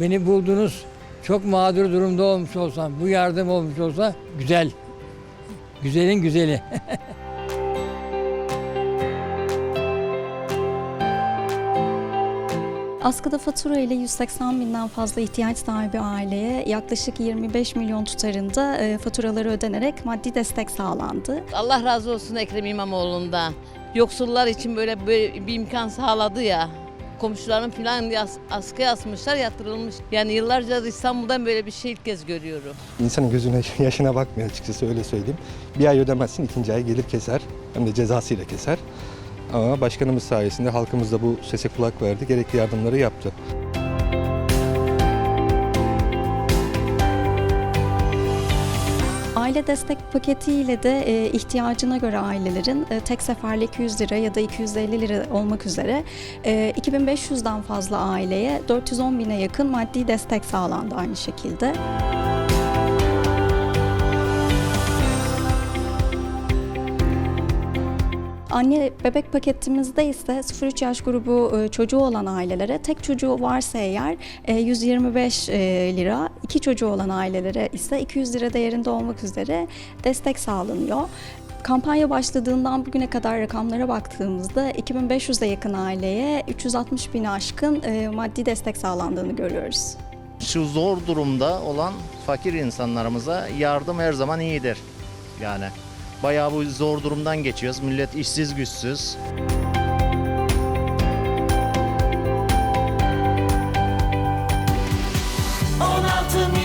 Beni buldunuz. Çok mağdur durumda olmuş olsam, bu yardım olmuş olsa güzel. Güzelin güzeli. Askıda fatura ile 180 binden fazla ihtiyaç sahibi aileye yaklaşık 25 milyon tutarında e, faturaları ödenerek maddi destek sağlandı. Allah razı olsun Ekrem İmamoğlu'ndan. Yoksullar için böyle, böyle bir imkan sağladı ya. Komşularım falan yas, askıya asmışlar yatırılmış. Yani yıllarca İstanbul'dan böyle bir şey ilk kez görüyorum. İnsanın gözüne yaşına bakmıyor açıkçası öyle söyleyeyim. Bir ay ödemezsin ikinci ay gelir keser. Hem de cezasıyla keser. Ama başkanımız sayesinde halkımız da bu sese kulak verdi. Gerekli yardımları yaptı. Aile destek paketiyle de e, ihtiyacına göre ailelerin e, tek seferli 200 lira ya da 250 lira olmak üzere e, 2500'den fazla aileye 410 bine yakın maddi destek sağlandı aynı şekilde. Anne bebek paketimizde ise 0-3 yaş grubu e, çocuğu olan ailelere tek çocuğu varsa eğer e, 125 e, lira, iki çocuğu olan ailelere ise 200 lira değerinde olmak üzere destek sağlanıyor. Kampanya başladığından bugüne kadar rakamlara baktığımızda 2500'e yakın aileye 360 bini aşkın e, maddi destek sağlandığını görüyoruz. Şu zor durumda olan fakir insanlarımıza yardım her zaman iyidir. Yani bayağı bu zor durumdan geçiyoruz. Millet işsiz güçsüz. Altın